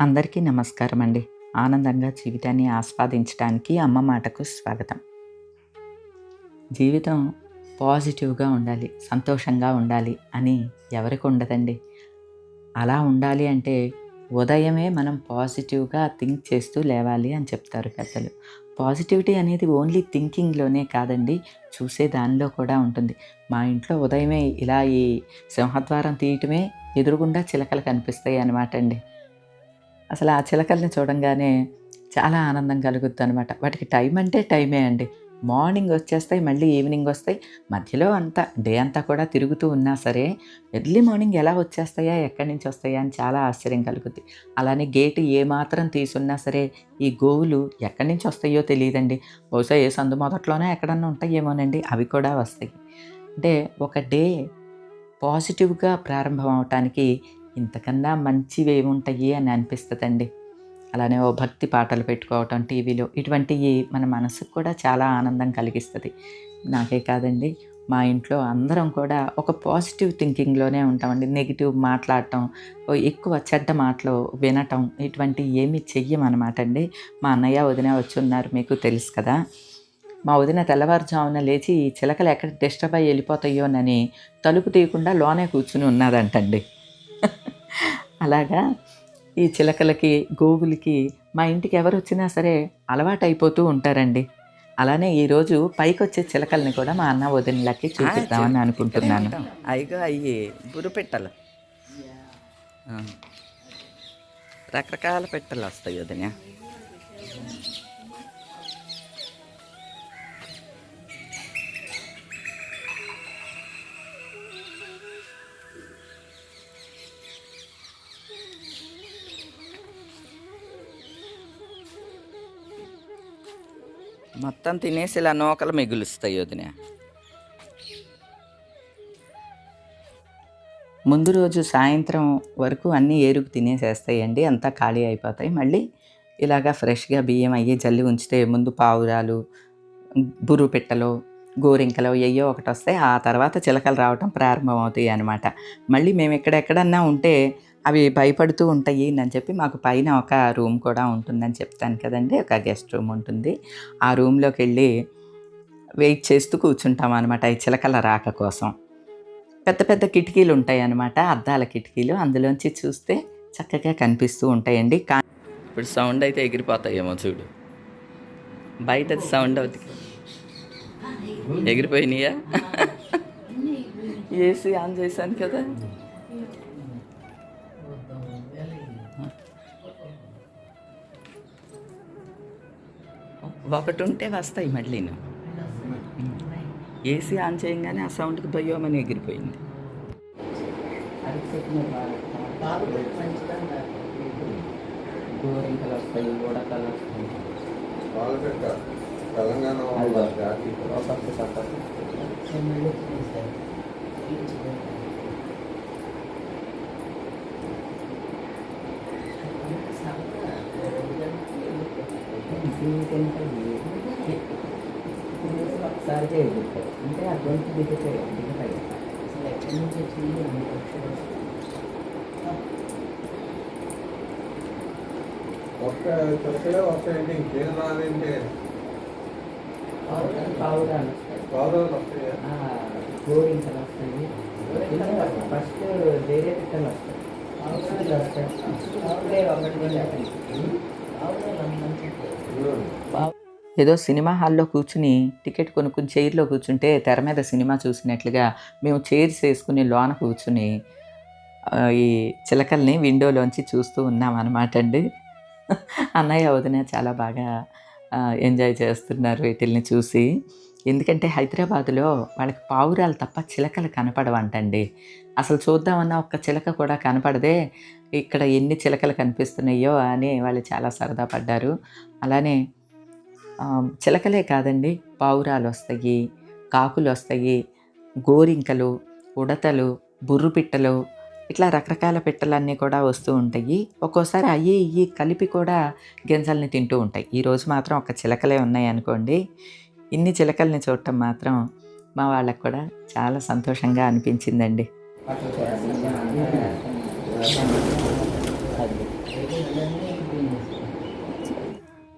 అందరికీ నమస్కారం అండి ఆనందంగా జీవితాన్ని ఆస్వాదించడానికి అమ్మ మాటకు స్వాగతం. జీవితం పాజిటివ్గా ఉండాలి సంతోషంగా ఉండాలి అని ఎవరికి ఉండదండి. అలా ఉండాలి అంటే ఉదయమే మనం పాజిటివ్గా థింక్ చేస్తూ లేవాలి అని చెప్తారు పెద్దలు. పాజిటివిటీ అనేది ఓన్లీ థింకింగ్లోనే కాదండి చూసే దానిలో కూడా ఉంటుంది. మా ఇంట్లో ఉదయమే ఇలా ఈ సింహద్వారం తీయటమే ఎదురుగుండా చిలకలు కనిపిస్తాయి అన్నమాట అండి. అసలు ఆ చిలకల్ని చూడంగానే చాలా ఆనందం కలుగుద్ది అనమాట వాటికి టైం అంటే టైమే అండి. మార్నింగ్ వచ్చేస్తాయి మళ్ళీ ఈవినింగ్ వస్తాయి. మధ్యలో అంతా డే అంతా కూడా తిరుగుతూ ఉన్నా సరే ఎర్లీ మార్నింగ్ ఎలా వచ్చేస్తాయా ఎక్కడి నుంచి వస్తాయా అని చాలా ఆశ్చర్యం కలుగుద్ది. అలానే గేటు ఏమాత్రం తీసున్నా సరే ఈ గోవులు ఎక్కడి నుంచి వస్తాయో తెలియదండి. బహుశా ఏ సందు మొదట్లోనే ఎక్కడన్నా ఉంటాయేమోనండి అవి కూడా వస్తాయి. అంటే ఒక డే పాజిటివ్గా ప్రారంభం అవటానికి ఇంతకన్నా మంచివి ఏముంటాయి అని అనిపిస్తుందండి. అలానే ఓ భక్తి పాటలు పెట్టుకోవటం టీవీలో ఇటువంటివి మన మనసుకు కూడా చాలా ఆనందం కలిగిస్తుంది. నాకే కాదండి మా ఇంట్లో అందరం కూడా ఒక పాజిటివ్ థింకింగ్లోనే ఉంటామండి. నెగిటివ్ మాట్లాడటం ఓ ఎక్కువ చెడ్డ మాటలు వినటం ఇటువంటి ఏమి చెయ్యమన్నమాట అండి మా అన్నయ్య వదిన వచ్చి ఉన్నారు మీకు తెలుసు కదా. మా వదిన తెల్లవారుజామున లేచి ఈ చిలకలు ఎక్కడ డిస్టర్బ్ అయ్యి వెళ్ళిపోతాయోనని తలుపు తీయకుండా లోనే కూర్చుని ఉన్నదంటండి. అలాగా ఈ చిలకలకి గోవులకి మా ఇంటికి ఎవరు వచ్చినా సరే అలవాటు అయిపోతూ ఉంటారండి. అలానే ఈరోజు పైకి వచ్చే చిలకల్ని కూడా మా అన్న వదినలకి చూపిద్దామని అనుకుంటున్నాను. అయిగా అయ్యి బురు పెట్టలు. రకరకాల పెట్టలు వస్తాయి వదిన. మొత్తం తినేసి ఇలా నూకలు మిగులుస్తాయి వదిన. ముందు రోజు సాయంత్రం వరకు అన్నీ ఏరుకు తినేసేస్తాయండి అంతా ఖాళీ అయిపోతాయి. మళ్ళీ ఇలాగా ఫ్రెష్గా బియ్యం అయ్యి జల్లి ఉంచితే ముందు పావురాలు బురు పిట్టలు గోరింకలు అయ్యో ఒకటి వస్తే ఆ తర్వాత చిలకలు రావటం ప్రారంభమవుతాయి అనమాట మళ్ళీ మేము ఎక్కడెక్కడన్నా ఉంటే అవి భయపడుతూ ఉంటాయి అని చెప్పి మాకు పైన ఒక రూమ్ కూడా ఉంటుందని చెప్తాను కదండి. ఒక గెస్ట్ రూమ్ ఉంటుంది. ఆ రూమ్లోకి వెళ్ళి వెయిట్ చేస్తూ కూర్చుంటాం అనమాట ఈ చిలకల రాక కోసం. పెద్ద పెద్ద కిటికీలు ఉంటాయి అనమాట అద్దాల కిటికీలు అందులోంచి చూస్తే చక్కగా కనిపిస్తూ ఉంటాయండి. కా ఇప్పుడు సౌండ్ అయితే ఎగిరిపోతాయేమో చూడు. బయట సౌండ్ అవుతుంది. ఎగిరిపోయినాయా? ఏసీ ఆన్ చేశాను కదా. ఒకటి ఉంటే వస్తాయి మళ్ళీను ఏసీ ఆన్ చేయగానే ఆ సౌండ్కి భయోమని ఎగిరిపోయింది. గోరింకలు వస్తాయి ఉడకలు వస్తాయి తెలంగాణ వాళ్ళ జాతి అంటే అటువంటి దిగుతాయి దిగుతాయి అసలు ఎక్కడి నుంచి వచ్చింది అన్ని పక్షులు ఒక్క చక్కగా వస్తాయంటే ఇంకేం రాదంటే. పావురాలు గోరింకలు వస్తాయి. ఫస్ట్ వేరే పిట్టలు వస్తాయి వస్తాయి ఒకటి ఏదో సినిమా హాల్లో కూర్చుని టికెట్ కొనుక్కుని చైర్లో కూర్చుంటే తెర మీద సినిమా చూసినట్లుగా మేము చైర్స్ వేసుకుని లోన కూర్చుని ఈ చిలకల్ని విండోలోంచి చూస్తూ ఉన్నాం అనమాట అండి. అన్నయ్య వదిన చాలా బాగా ఎంజాయ్ చేస్తున్నారు వీటిల్ని చూసి. ఎందుకంటే హైదరాబాదులో వాళ్ళకి పావురాలు తప్ప చిలకలు కనపడవంటండి. అసలు చూద్దామన్నా ఒక్క చిలక కూడా కనపడదే ఇక్కడ ఎన్ని చిలకలు కనిపిస్తున్నాయో అని వాళ్ళు చాలా సరదా పడ్డారు. అలానే చిలకలే కాదండి పావురాలు వస్తాయి కాకులు వస్తాయి గోరింకలు ఉడతలు బుర్రు పిట్టలు ఇట్లా రకరకాల పిట్టలన్నీ కూడా వస్తూ ఉంటాయి. ఒక్కోసారి అయ్యి ఇవి కలిపి కూడా గింజల్ని తింటూ ఉంటాయి. ఈరోజు మాత్రం ఒక చిలకలే ఉన్నాయి అనుకోండి. ఇన్ని చిలకల్ని చూడటం మాత్రం మా వాళ్ళకు కూడా చాలా సంతోషంగా అనిపించిందండి.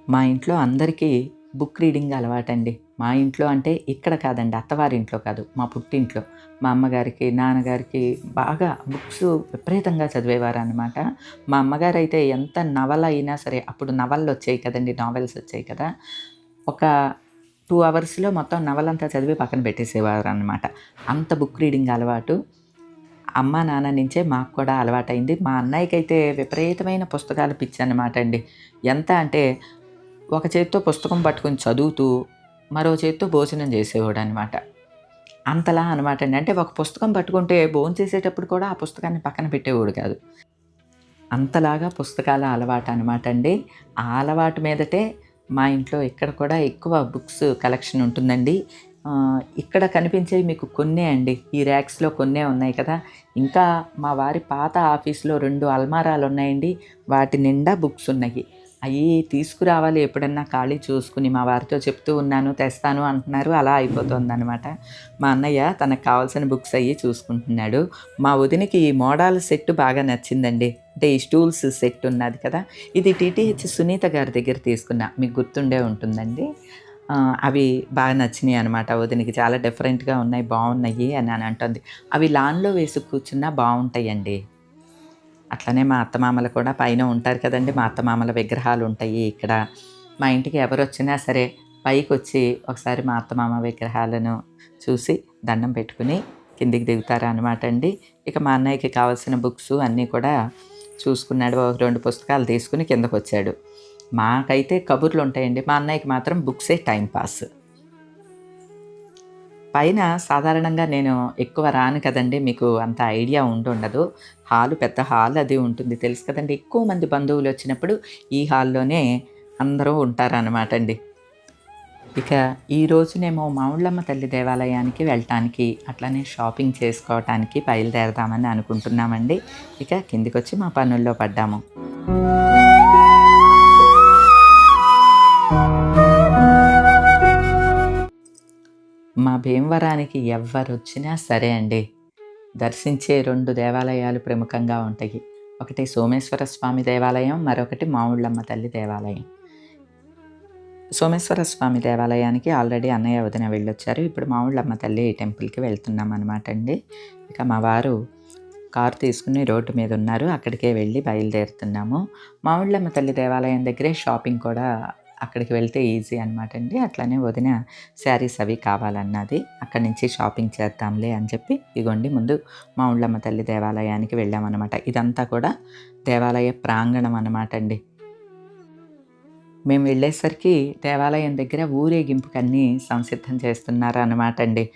మా ఇంట్లో అందరికీ బుక్ రీడింగ్ అలవాటండి. మా ఇంట్లో అంటే ఇక్కడ కాదండి అత్తవారింట్లో కాదు మా పుట్టింట్లో. మా అమ్మగారికి నాన్నగారికి బాగా బుక్స్ విపరీతంగా చదివేవారు అనమాట మా అమ్మగారు అయితే ఎంత నవల అయినా సరే అప్పుడు నవళ్ళు వచ్చాయి కదండి నావెల్స్ వచ్చాయి కదా ఒక టూ అవర్స్లో మొత్తం నవలంతా చదివి పక్కన పెట్టేసేవారు అనమాట అంత బుక్ రీడింగ్ అలవాటు. అమ్మ నాన్న నుంచే మాకు కూడా అలవాటైంది. మా అన్నయ్యకి అయితే విపరీతమైన పుస్తకాలు పిచ్చి అనమాట అండి. ఎంత అంటే ఒక చేత్తో పుస్తకం పట్టుకొని చదువుతూ మరో చేత్తో భోజనం చేసేవాడు అనమాట అంతలా అనమాట అండి. అంటే ఒక పుస్తకం పట్టుకుంటే భోజనం చేసేటప్పుడు కూడా ఆ పుస్తకాన్ని పక్కన పెట్టేవాడు కాదు. అంతలాగా పుస్తకాల అలవాటు అనమాట అండి. ఆ అలవాటు మీదటే మా ఇంట్లో ఇక్కడ కూడా ఎక్కువ బుక్స్ కలెక్షన్ ఉంటుందండి. ఇక్కడ కనిపించేవి మీకు కొన్నే అండి. ఈ ర్యాక్స్లో కొన్నే ఉన్నాయి కదా. ఇంకా మా వారి పాత ఆఫీస్లో రెండు అల్మారాలు ఉన్నాయండి వాటి నిండా బుక్స్ ఉన్నాయి. అవి తీసుకురావాలి ఎప్పుడన్నా ఖాళీ చూసుకుని మా వారితో చెప్తూ ఉన్నాను తెస్తాను అంటున్నారు. అలా అయిపోతుంది అనమాట మా అన్నయ్య తనకు కావాల్సిన బుక్స్ అయ్యి చూసుకుంటున్నాడు. మా వదినకి ఈ మోడల్ సెట్ బాగా నచ్చిందండి. అంటే ఈ స్టూల్స్ సెట్ ఉన్నది కదా. ఇది టీటీహెచ్ సునీత గారి దగ్గర తీసుకున్నా. మీకు గుర్తుండే ఉంటుందండి. అవి బాగా నచ్చినాయి అనమాట వదినికి చాలా డిఫరెంట్గా ఉన్నాయి బాగున్నాయి అని అని అంటుంది. అవి లాన్లో వేసి కూర్చున్నా బాగుంటాయండి. అట్లనే మా అత్తమామలు కూడా పైన ఉంటారు కదండి. మా అత్తమామల విగ్రహాలు ఉంటాయి ఇక్కడ. మా ఇంటికి ఎవరు వచ్చినా సరే పైకి వచ్చి ఒకసారి మా అత్తమామ విగ్రహాలను చూసి దండం పెట్టుకుని కిందికి దిగుతారు అనమాట అండి. ఇక మా అన్నయ్యకి కావాల్సిన బుక్స్ అన్నీ కూడా చూసుకున్నాడు. ఒక రెండు పుస్తకాలు తీసుకుని కిందకు వచ్చాడు మాకైతే కబుర్లు ఉంటాయండి. మా అన్నయ్యకి మాత్రం బుక్సే టైం పాస్. పైన సాధారణంగా నేను ఎక్కువ రాను కదండి మీకు అంత ఐడియా ఉండుండదు. హాలు పెద్ద హాల్ అది ఉంటుంది. తెలుసు కదండి ఎక్కువ మంది బంధువులు వచ్చినప్పుడు ఈ హాల్లోనే అందరూ ఉంటారనమాట అండి ఇక ఈ రోజునేమో మావుళ్ళమ్మ తల్లి దేవాలయానికి వెళ్ళటానికి అట్లానే షాపింగ్ చేసుకోవటానికి బయలుదేరదామని అనుకుంటున్నామండి. ఇక కిందికొచ్చి మా పనుల్లో పడ్డాము. మా భీమవరానికి ఎవ్వరు వచ్చినా సరే అండి. దర్శించే రెండు దేవాలయాలు ప్రముఖంగా ఉంటాయి. ఒకటి సోమేశ్వర స్వామి దేవాలయం మరొకటి మావుళ్ళమ్మ తల్లి దేవాలయం. సోమేశ్వర స్వామి దేవాలయానికి ఆల్రెడీ అన్నయ్య వదిన వెళ్ళొచ్చారు. ఇప్పుడు మావుళ్ళమ్మ తల్లి టెంపుల్కి వెళ్తున్నాం అనమాట అండి. ఇక మా వారు కారు తీసుకుని రోడ్డు మీద ఉన్నారు. అక్కడికే వెళ్ళి బయలుదేరుతున్నాము. మావుళ్ళమ్మ తల్లి దేవాలయం దగ్గరే షాపింగ్ కూడా అక్కడికి వెళ్తే ఈజీ అనమాట అండి. అట్లానే వదిన శారీస్ అవి కావాలన్నది అక్కడి నుంచి షాపింగ్ చేద్దాంలే అని చెప్పి ఇగోండి ముందు మా ఊళ్ళమ్మ తల్లి దేవాలయానికి వెళ్ళామన్నమాట. ఇదంతా కూడా దేవాలయ ప్రాంగణం అనమాట అండి. మేము వెళ్ళేసరికి దేవాలయం దగ్గర ఊరేగింపుకన్నీ సంసిద్ధం చేస్తున్నారు అనమాట అండి.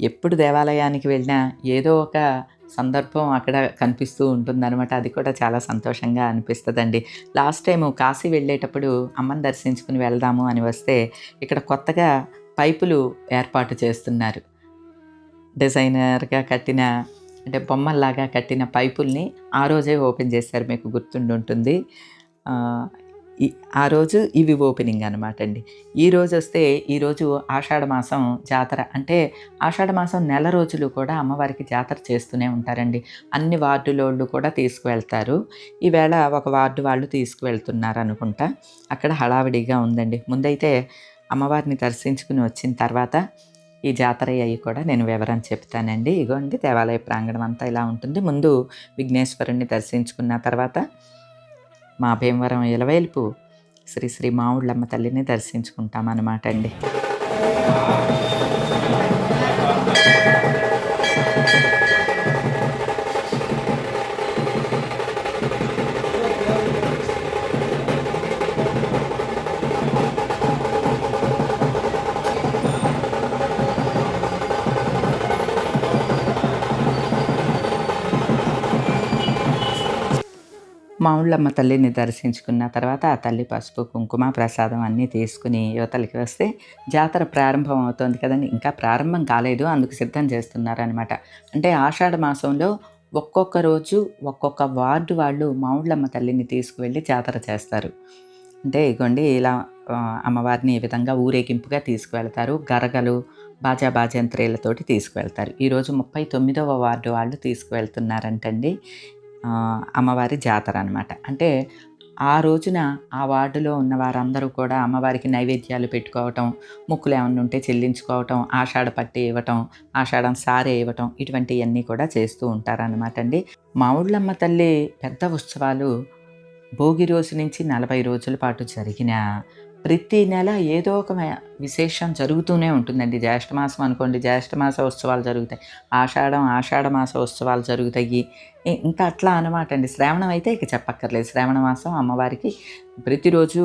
ఎప్పుడు దేవాలయానికి వెళ్ళినా ఏదో ఒక సందర్భం అక్కడ కనిపిస్తూ ఉంటుందన్నమాట. అది కూడా చాలా సంతోషంగా అనిపిస్తుందండి. లాస్ట్ టైం కాశీ వెళ్ళేటప్పుడు అమ్మని దర్శించుకుని వెళ్దాము అని వస్తే ఇక్కడ కొత్తగా పైపులు ఏర్పాటు చేస్తున్నారు. డిజైనర్గా కట్టిన అంటే బొమ్మల్లాగా కట్టిన పైపుల్ని ఆ రోజే ఓపెన్ చేశారు. మీకు గుర్తుండి ఉంటుంది ఆ, రోజు ఇవి ఓపెనింగ్ అనమాట అండి. ఈ రోజు వస్తే ఈరోజు ఆషాఢమాసం జాతర అంటే ఆషాఢమాసం నెల రోజులు కూడా అమ్మవారికి జాతర చేస్తూనే ఉంటారండి. అన్ని వార్డులోళ్ళు కూడా తీసుకువెళ్తారు. ఈవేళ ఒక వార్డు వాళ్ళు తీసుకువెళ్తున్నారు అనుకుంటా. అక్కడ హడావిడిగా ఉందండి. ముందైతే అమ్మవారిని దర్శించుకుని వచ్చిన తర్వాత ఈ జాతర అయ్యి కూడా నేను వివరం చెప్తానండి. ఇగోండి దేవాలయ ప్రాంగణం అంతా ఇలా ఉంటుంది. ముందు విఘ్నేశ్వరుణ్ణి దర్శించుకున్న తర్వాత మా భీమవరం ఇలవేల్పు శ్రీ శ్రీ మావుళ్ళమ్మ తల్లిని దర్శించుకుంటాం అన్నమాట అండి. మావుళ్ళమ్మ తల్లిని దర్శించుకున్న తర్వాత ఆ తల్లి పసుపు కుంకుమ ప్రసాదం అన్నీ తీసుకుని యువతలకి వస్తే జాతర ప్రారంభం అవుతోంది కదండి. ఇంకా ప్రారంభం కాలేదు. అందుకు సిద్ధం చేస్తున్నారనమాట అంటే ఆషాఢ మాసంలో ఒక్కొక్క రోజు ఒక్కొక్క వార్డు వాళ్ళు మావుళ్ళమ్మ తల్లిని తీసుకువెళ్ళి జాతర చేస్తారు. అంటే ఇగోండి ఇలా అమ్మవారిని ఈ విధంగా ఊరేగింపుగా తీసుకువెళ్తారు. గరగలు బాజా బాజంత్రీలతోటి తీసుకువెళ్తారు. ఈరోజు ముప్పై తొమ్మిదవ వార్డు వాళ్ళు తీసుకువెళ్తున్నారంటండి. అమ్మవారి జాతర అనమాట అంటే ఆ రోజున ఆ వార్డులో ఉన్న వారందరూ కూడా అమ్మవారికి నైవేద్యాలు పెట్టుకోవటం ముక్కులు ఏమన్నా ఉంటే చెల్లించుకోవటం ఆషాఢ పట్టి ఇవ్వటం ఆషాఢం సారే ఇవ్వటం ఇటువంటివన్నీ కూడా చేస్తూ ఉంటారనమాట అండి. మావుళ్ళమ్మ తల్లి పెద్ద ఉత్సవాలు భోగి రోజు నుంచి నలభై రోజుల పాటు జరిగిన ప్రతి నెల ఏదో ఒక విశేషం జరుగుతూనే ఉంటుందండి. జ్యేష్ఠమాసం అనుకోండి జ్యేష్ఠమాస ఉత్సవాలు జరుగుతాయి. ఆషాఢం ఆషాఢ మాస ఉత్సవాలు జరుగుతాయి. ఇంకా అట్లా అనమాట అండి. శ్రావణం అయితే ఇక చెప్పక్కర్లేదు. శ్రావణ మాసం అమ్మవారికి ప్రతిరోజు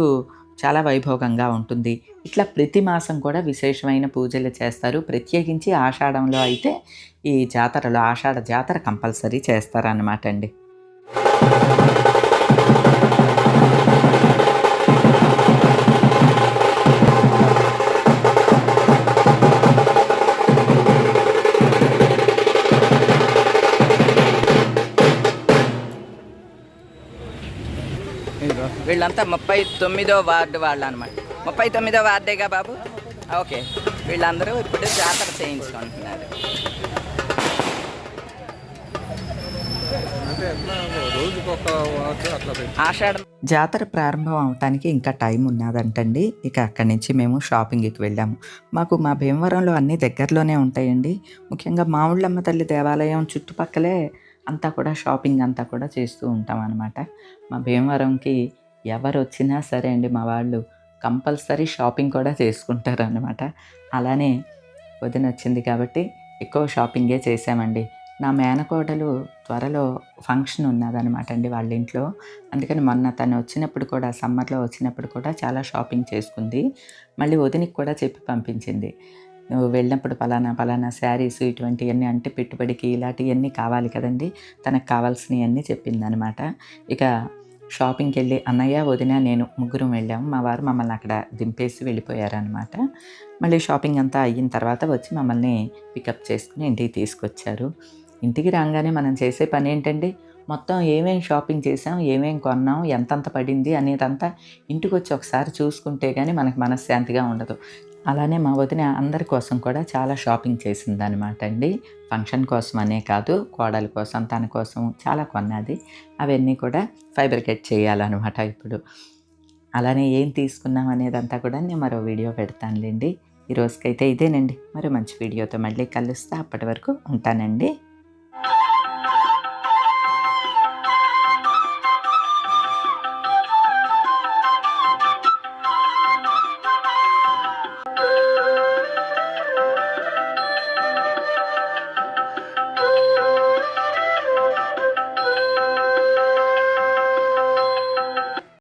చాలా వైభోగంగా ఉంటుంది. ఇట్లా ప్రతి మాసం కూడా విశేషమైన పూజలు చేస్తారు. ప్రత్యేకించి ఆషాఢంలో అయితే ఈ జాతరలో ఆషాఢ జాతర కంపల్సరీ చేస్తారన్నమాట అండి. వీళ్ళంతా ముప్పై తొమ్మిదో వార్డు వాళ్ళు అనమాట ముప్పై తొమ్మిదో వార్డేగా బాబు? ఓకే. వీళ్ళందరూ ఇప్పుడు జాతర చేయించుకుంటున్నారు. ఆషాఢం జాతర ప్రారంభం అవటానికి ఇంకా టైం ఉన్నదంటండి. ఇక అక్కడి నుంచి మేము షాపింగ్కి వెళ్ళాము. మాకు మా భీమవరంలో అన్నీ దగ్గరలోనే ఉంటాయండి. ముఖ్యంగా మావుళ్ళమ్మ తల్లి దేవాలయం చుట్టుపక్కలే అంతా కూడా షాపింగ్ అంతా కూడా చేస్తూ ఉంటాం అనమాట మా భీమవరంకి ఎవరు వచ్చినా సరే అండి మా వాళ్ళు కంపల్సరీ షాపింగ్ కూడా చేసుకుంటారు అనమాట అలానే వదిన వచ్చింది కాబట్టి ఎక్కువ షాపింగే చేసామండి నా మేనకోడలు త్వరలో ఫంక్షన్ ఉన్నదనమాట అండి వాళ్ళ ఇంట్లో అందుకని మొన్న తను వచ్చినప్పుడు కూడా సమ్మర్లో వచ్చినప్పుడు కూడా చాలా షాపింగ్ చేసుకుంది. మళ్ళీ వదినికి కూడా చెప్పి పంపించింది. నువ్వు వెళ్ళినప్పుడు పలానా పలానా శారీస్ ఇటువంటివన్నీ అంటే పెట్టుబడికి ఇలాంటివన్నీ కావాలి కదండి. తనకు కావాల్సినవన్నీ చెప్పిందనమాట ఇక షాపింగ్కి వెళ్ళి అన్నయ్య వదిన నేను ముగ్గురం వెళ్ళాము. మా వారు మమ్మల్ని అక్కడ దింపేసి వెళ్ళిపోయారనమాట మళ్ళీ షాపింగ్ అంతా అయిన తర్వాత వచ్చి మమ్మల్ని పికప్ చేసుకుని ఇంటికి తీసుకొచ్చారు. ఇంటికి రాగానే మనం చేసే పని ఏంటండి? మొత్తం ఏమేం షాపింగ్ చేసాం ఏమేం కొన్నాం ఎంతంత పడింది అనేదంతా ఇంటికి వచ్చి ఒకసారి చూసుకుంటే కానీ మనకు మనశ్శాంతిగా ఉండదు. అలానే మా వదిన అందరి కోసం కూడా చాలా షాపింగ్ చేసింది అనమాట అండి. ఫంక్షన్ కోసం అనే కాదు కోడల కోసం తన కోసం చాలా కొన్నది. అవన్నీ కూడా ఫైబర్ కట్ చేయాలన్నమాట ఇప్పుడు. అలానే ఏం తీసుకున్నాం అనేదంతా కూడా నేను మరో వీడియో పెడతానులేండి. ఈ రోజుకైతే ఇదేనండి. మరో మంచి వీడియోతో మళ్ళీ కలుస్తా. అప్పటి వరకు ఉంటానండి.